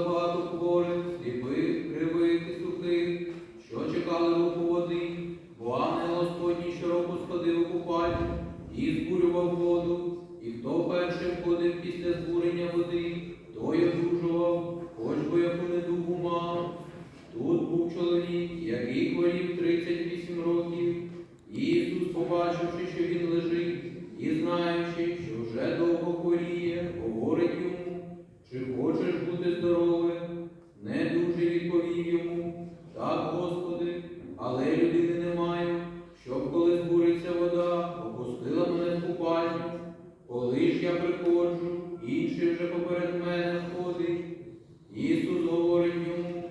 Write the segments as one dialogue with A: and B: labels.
A: багато хворих, сліпих, кривих і сухих, що чекали руху води, бо ангел Господній щороку сходив у купальню і збурював воду, і хто першим ходив після збурення води. Відповів йому, так, Господи, але людини немає, щоб коли збуриться вода, опустила мене в купальню. Коли ж я приходжу, інший вже поперед мене входить. Ісус говорить йому,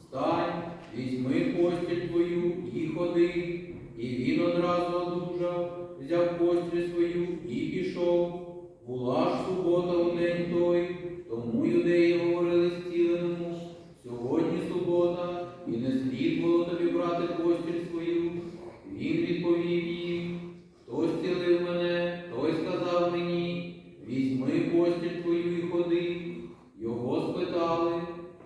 A: встань, візьми постіль твою і ходи. І він одразу одужав, взяв постіль свою і пішов. Була ж субота у день той, тому юдеї було тобі брати постіль свою. Він відповів їм, хто зцілив мене, той сказав мені, візьми постіль твою і ходи. Його спитали,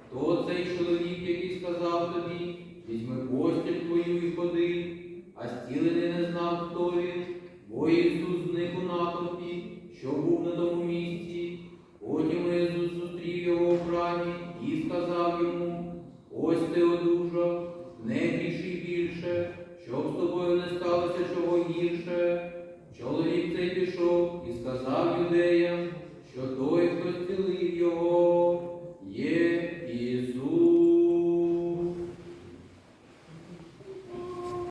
A: хто цей чоловік, який сказав тобі, візьми постіль твою і ходи, а зцілений не знав, хто він, бо Ісус зник у натовпі, що був на тому місці. Потім Ісус зустрів його в храмі і сказав йому, ось ти одужав інше, щоб з тобою не сталося чого гірше. Чоловік цей пішов і сказав юдеям, що той, хто цілий.